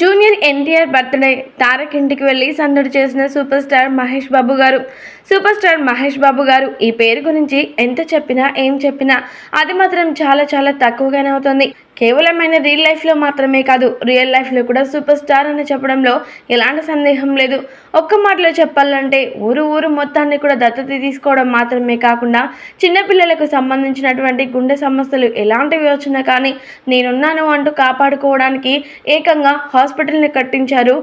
Junior NTR birthday Tarak ఇంటికి వెళ్ళి సందడి చేసిన సూపర్ స్టార్ మహేష్ బాబు గారు. సూపర్ స్టార్ మహేష్ బాబు గారు ఈ పేరు గురించి ఎంత చెప్పినా ఏం చెప్పినా అది మాత్రం చాలా చాలా తక్కువగానే అవుతుంది. కేవలమైన రియల్ లైఫ్లో మాత్రమే కాదు రియల్ లైఫ్లో కూడా సూపర్ స్టార్ అని చెప్పడంలో ఎలాంటి సందేహం లేదు. ఒక్క మాటలో చెప్పాలంటే ఊరు ఊరు మొత్తాన్ని కూడా దత్తత తీసుకోవడం మాత్రమే కాకుండా చిన్నపిల్లలకు సంబంధించినటువంటి గుండె సమస్యలు ఎలాంటివి వచ్చినా కానీ నేనున్నాను అంటూ కాపాడుకోవడానికి ఏకంగా హాస్పిటల్ని కట్టించారు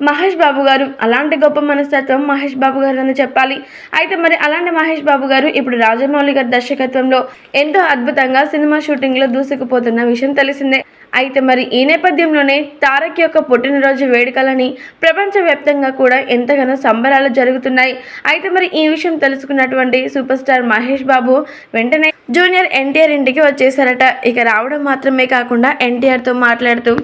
మహేష్ బాబు గారు అలాంటి గొప్ప మనస్తత్వం మహేష్ బాబు గారు అని చెప్పాలి. అయితే మరి అలాంటి మహేష్ బాబు గారు ఇప్పుడు రాజమౌళి గారి దర్శకత్వంలో ఎంతో అద్భుతంగా సినిమా షూటింగ్లో దూసుకుపోతున్న విషయం తెలిసిందే. అయితే మరి ఈ నేపథ్యంలోనే తారక్ యొక్క పుట్టినరోజు వేడుకలని ప్రపంచవ్యాప్తంగా కూడా ఎంతగానో సంబరాలు జరుగుతున్నాయి. అయితే మరి ఈ విషయం తెలుసుకున్నటువంటి సూపర్ స్టార్ మహేష్ బాబు వెంటనే జూనియర్ ఎన్టీఆర్ ఇంటికి వచ్చేసారట ఇక రావడం మాత్రమే కాకుండా ఎన్టీఆర్తో మాట్లాడుతూ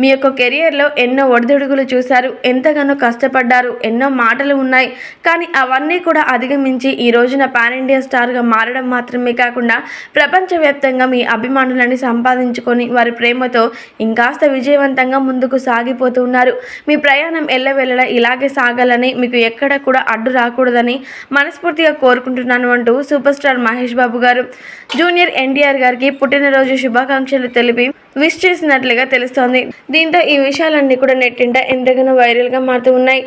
మీ యొక్క కెరియర్లో ఎన్నో ఒడిదుడుగులు చూశారు ఎంతగానో కష్టపడ్డారు ఎన్నో మాటలు ఉన్నాయి. కానీ అవన్నీ కూడా అధిగమించి ఈ రోజున పాన్ ఇండియా స్టార్గా మారడం మాత్రమే కాకుండా ప్రపంచవ్యాప్తంగా మీ అభిమానులని సంపాదించుకొని వారి ప్రేమతో ఇంకాస్త విజయవంతంగా ముందుకు సాగిపోతూ ఉన్నారు. మీ ప్రయాణం ఎల్లవెల్లలా ఇలాగే సాగాలని మీకు ఎక్కడ కూడా అడ్డు రాకూడదని మనస్ఫూర్తిగా కోరుకుంటున్నాను అంటూ సూపర్ స్టార్ మహేష్ బాబు గారు. జూనియర్ ఎన్టీఆర్ గారికి పుట్టినరోజు శుభాకాంక్షలు తెలిపి విష్ చేసినట్లుగా తెలుస్తోంది. దీంతో ఈ విషయాలన్నీ కూడా నెట్టింట ఎంతగానో వైరల్గా మారుతూ ఉన్నాయి.